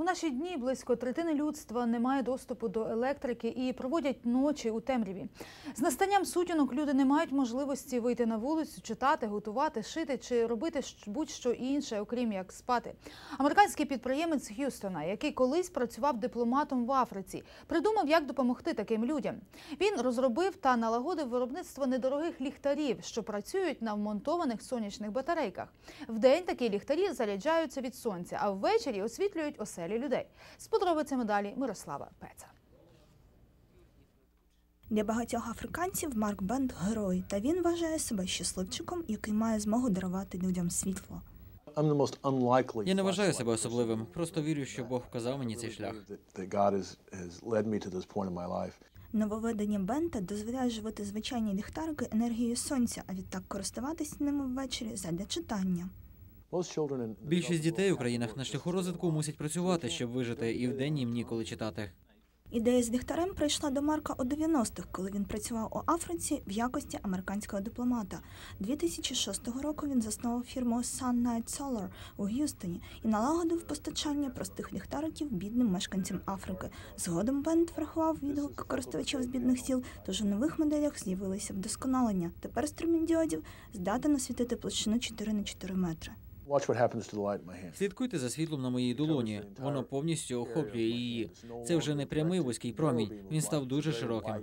У наші дні близько третини людства не має доступу до електрики і проводять ночі у темряві. З настанням сутінок люди не мають можливості вийти на вулицю, читати, готувати, шити чи робити будь-що інше, окрім як спати. Американський підприємець Х'юстона, який колись працював дипломатом в Африці, придумав, як допомогти таким людям. Він розробив та налагодив виробництво недорогих ліхтарів, що працюють на вмонтованих сонячних батарейках. Вдень такі ліхтарі заряджаються від сонця, а ввечері освітлюють оселі людей. З подробицями далі Мирослава Пеца. Для багатьох африканців Марк Бенд герой, та він вважає себе щасливчиком, який має змогу дарувати людям світло. Я не вважаю себе особливим. Просто вірю, що Бог вказав мені цей шлях. Нововведення Бента дозволяє живити звичайні ліхтарики енергією сонця, а відтак користуватись ними ввечері задля читання. Більшість дітей have to на шляху розвитку мусять працювати, щоб вижити, і вдень їм ніколи читати. Ідея з ліхтарем прийшла до Марка у 90-х, коли він працював у Африці в якості американського дипломата. 2006 року він заснував фірму Sun Night Solar у Г'юстоні і налагодив постачання простих ліхтариків бідним мешканцям Африки. Згодом Бенд врахував відгук користувачів з бідних сіл, тож у нових моделях з'явилися вдосконалення. Тепер струмінь діодів здатен освітити площину 4 на 4 метри. Watch what happens to the light in my hand. Слідкуйте за світлом на моїй долоні. Воно повністю охоплює її. Це вже не прямий вузький промінь. Він став дуже широким.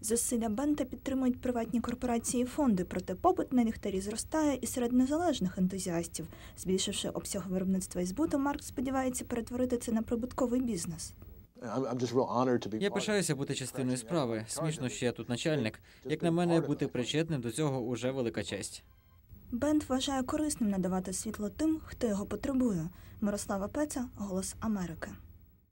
Зусилля Бента підтримують приватні корпорації і фонди, проте попит на ліхтарі зростає і серед незалежних ентузіастів. Збільшивши обсяг виробництва і збуту, Марк сподівається перетворити це на прибутковий бізнес. Я пишаюся бути частиною справи. Смішно, що я тут начальник. Як на мене, бути причетним до цього уже велика честь. Бент вважає корисним надавати світло тим, хто його потребує. Мирослава Пеця, Голос Америки.